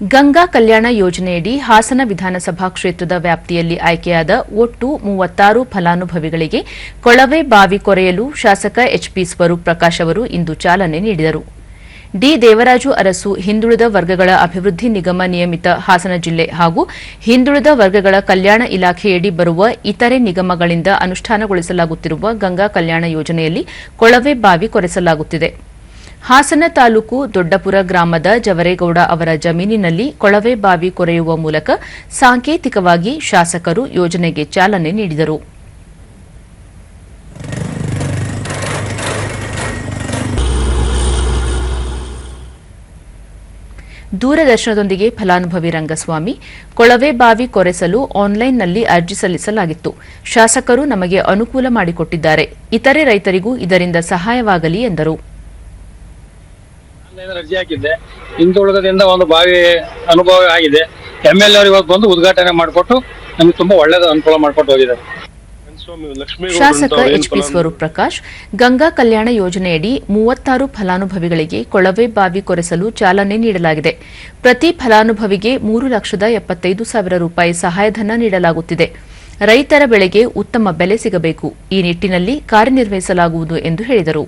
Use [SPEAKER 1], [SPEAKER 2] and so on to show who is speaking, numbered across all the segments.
[SPEAKER 1] ಗಂಗಾ ಕಲ್ಯಾಣ ಯೋಜನೆಯಡಿ ಹಾಸನ ವಿಧಾನಸಭಾ ಕ್ಷೇತ್ರದ ವ್ಯಾಪ್ತಿಯಲ್ಲಿ ಆಯ್ಕೆಯಾದ ಒಟ್ಟು ಮೂವತ್ತಾರು ಫಲಾನುಭವಿಗಳಿಗೆ ಕೊಳವೆ ಬಾವಿ ಕೊರೆಯಲು ಶಾಸಕ ಎಚ್ಪಿ ಸ್ವರೂಪ್ ಪ್ರಕಾಶ್ ಅವರು ಇಂದು ಚಾಲನೆ ನೀಡಿದರು. ಡಿ. ದೇವರಾಜು ಅರಸು ಹಿಂದುಳಿದ ವರ್ಗಗಳ ಅಭಿವೃದ್ಧಿ ನಿಗಮ ನಿಯಮಿತ ಹಾಸನ ಜಿಲ್ಲೆ ಹಾಗೂ ಹಿಂದುಳಿದ ವರ್ಗಗಳ ಕಲ್ಯಾಣ ಇಲಾಖೆಯಡಿ ಬರುವ ಇತರೆ ನಿಗಮಗಳಿಂದ ಅನುಷ್ಠಾನಗೊಳಿಸಲಾಗುತ್ತಿರುವ ಗಂಗಾ ಕಲ್ಯಾಣ ಯೋಜನೆಯಲ್ಲಿ ಕೊಳವೆ ಬಾವಿ ಕೊರೆಸಲಾಗುತ್ತಿದೆ. ಹಾಸನ ತಾಲೂಕು ದೊಡ್ಡಪುರ ಗ್ರಾಮದ ಜವರೇಗೌಡ ಅವರ ಜಮೀನಿನಲ್ಲಿ ಕೊಳವೆ ಬಾವಿ ಕೊರೆಯುವ ಮೂಲಕ ಸಾಂಕೇತಿಕವಾಗಿ ಶಾಸಕರು ಯೋಜನೆಗೆ ಚಾಲನೆ ನೀಡಿದರು. ದೂರದರ್ಶನದೊಂದಿಗೆ ಫಲಾನುಭವಿ ರಂಗಸ್ವಾಮಿ, ಕೊಳವೆ ಬಾವಿ ಕೊರೆಸಲು ಆನ್ಲೈನ್ನಲ್ಲಿ ಅರ್ಜಿ ಸಲ್ಲಿಸಲಾಗಿತ್ತು. ಶಾಸಕರು ನಮಗೆ ಅನುಕೂಲ ಮಾಡಿಕೊಟ್ಟಿದ್ದಾರೆ. ಇತರೆ ರೈತರಿಗೂ ಇದರಿಂದ ಸಹಾಯವಾಗಲಿ ಎಂದರು.
[SPEAKER 2] ಅರ್ಜಿ ಹಾಕಿದ್ದೆ ಹಿಂದುಳಿದದಿಂದ ಒಂದು ಬಾವಿ ಅನುಭವ ಆಗಿದೆ. ಎಂ ಎಲ್ ಅವರಿಗೆ ಬಂದು ಉದ್ಘಾಟನೆ ಮಾಡಿಕೊಟ್ಟು ನಮ್ಗೆ ತುಂಬಾ ಒಳ್ಳೇದು ಅನುಕೂಲ ಮಾಡಿಕೊಟ್ಟು ಹೋಗಿದ್ದಾರೆ.
[SPEAKER 1] ಶಾಸಕ ಎಚ್ಪಿ ಸ್ವರೂಪ್ ಪ್ರಕಾಶ್ ಗಂಗಾ ಕಲ್ಯಾಣ ಯೋಜನೆಯಡಿ ಮೂವತ್ತಾರು ಫಲಾನುಭವಿಗಳಿಗೆ ಕೊಳವೆ ಬಾವಿ ಕೊರೆಸಲು ಚಾಲನೆ ನೀಡಲಾಗಿದೆ. ಪ್ರತಿ ಫಲಾನುಭವಿಗೆ ಮೂರು ಲಕ್ಷದ ಎಪ್ಪತ್ತೈದು ಸಾವಿರ ರೂಪಾಯಿ ಸಹಾಯಧನ ನೀಡಲಾಗುತ್ತಿದೆ. ರೈತರ ಬೆಳೆಗೆ ಉತ್ತಮ ಬೆಲೆ ಸಿಗಬೇಕು. ಈ ನಿಟ್ಟಿನಲ್ಲಿ ಕಾರ್ಯನಿರ್ವಹಿಸಲಾಗುವುದು ಎಂದು ಹೇಳಿದರು.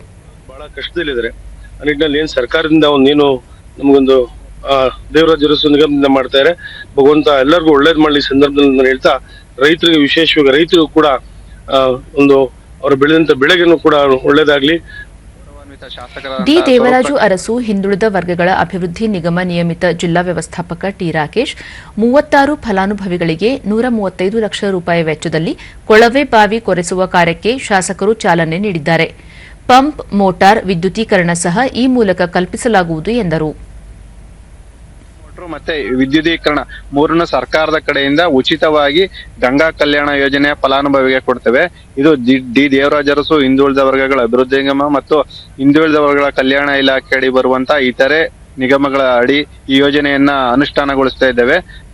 [SPEAKER 3] ಬಹಳ ಕಷ್ಟದಲ್ಲಿದ್ದಾರೆ. ಆ ನಿಟ್ಟಿನಲ್ಲಿ ಏನ್ ಸರ್ಕಾರದಿಂದ ಒಂದು ಏನು ನಮಗೊಂದು ಆ, ದೇವರಾಜ ಅರಸು ನಿಗಮದಿಂದ ಮಾಡ್ತಾ ಇದ್ದಾರೆ ಭಗವಂತ ಎಲ್ಲರಿಗೂ ಒಳ್ಳೇದ್ ಮಾಡಲಿ ಸಂದರ್ಭದಲ್ಲಿ ನಾನು ಹೇಳ್ತಾ ರೈತರಿಗೆ ವಿಶೇಷವಾಗಿ ರೈತರಿಗೂ ಕೂಡ ಒಂದು ಅವರು ಬೆಳೆದಂತ ಬೆಳೆಗೂ ಕೂಡ ಒಳ್ಳೇದಾಗ್ಲಿ.
[SPEAKER 1] ಡಿ. ದೇವರಾಜು ಅರಸು ಹಿಂದುಳಿದ ವರ್ಗಗಳ ಅಭಿವೃದ್ಧಿ ನಿಗಮ ನಿಯಮಿತ ಜಿಲ್ಲಾ ವ್ಯವಸ್ಥಾಪಕ ಟಿ. ರಾಕೇಶ್ ಮೂವತ್ತಾರು ಫಲಾನುಭವಿಗಳಿಗೆ ನೂರ ಮೂವತ್ತೈದು ಲಕ್ಷ ರೂಪಾಯಿ ವೆಚ್ಚದಲ್ಲಿ ಕೊಳವೆ ಬಾವಿ ಕೊರೆಸುವ ಕಾರ್ಯಕ್ಕೆ ಶಾಸಕರು ಚಾಲನೆ ನೀಡಿದ್ದಾರೆ. ಪಂಪ್ ಮೋಟಾರ್ ವಿದ್ಯುತೀಕರಣ ಸಹ ಈ ಮೂಲಕ ಕಲ್ಪಿಸಲಾಗುವುದು ಎಂದರು.
[SPEAKER 4] ಮತ್ತೆ ವಿದ್ಯುದೀಕರಣ ಮೂರನ್ನು ಸರ್ಕಾರದ ಕಡೆಯಿಂದ ಉಚಿತವಾಗಿ ಗಂಗಾ ಕಲ್ಯಾಣ ಯೋಜನೆಯ ಫಲಾನುಭವಿಗೆ ಕೊಡ್ತೇವೆ. ಇದು ಡಿ- ದೇವರಾಜರಸು, ಹಿಂದುಳಿದ ವರ್ಗಗಳ ಅಭಿವೃದ್ಧಿ ನಿಗಮ ಮತ್ತು ಹಿಂದುಳಿದ ವರ್ಗಗಳ ಕಲ್ಯಾಣ ಇಲಾಖೆ ಅಡಿ ಬರುವಂತ ಇತರೆ ನಿಗಮಗಳ ಅಡಿ ಈ ಯೋಜನೆಯನ್ನ ಅನುಷ್ಠಾನಗೊಳಿಸ್ತಾ ಇದ್ದೇವೆ.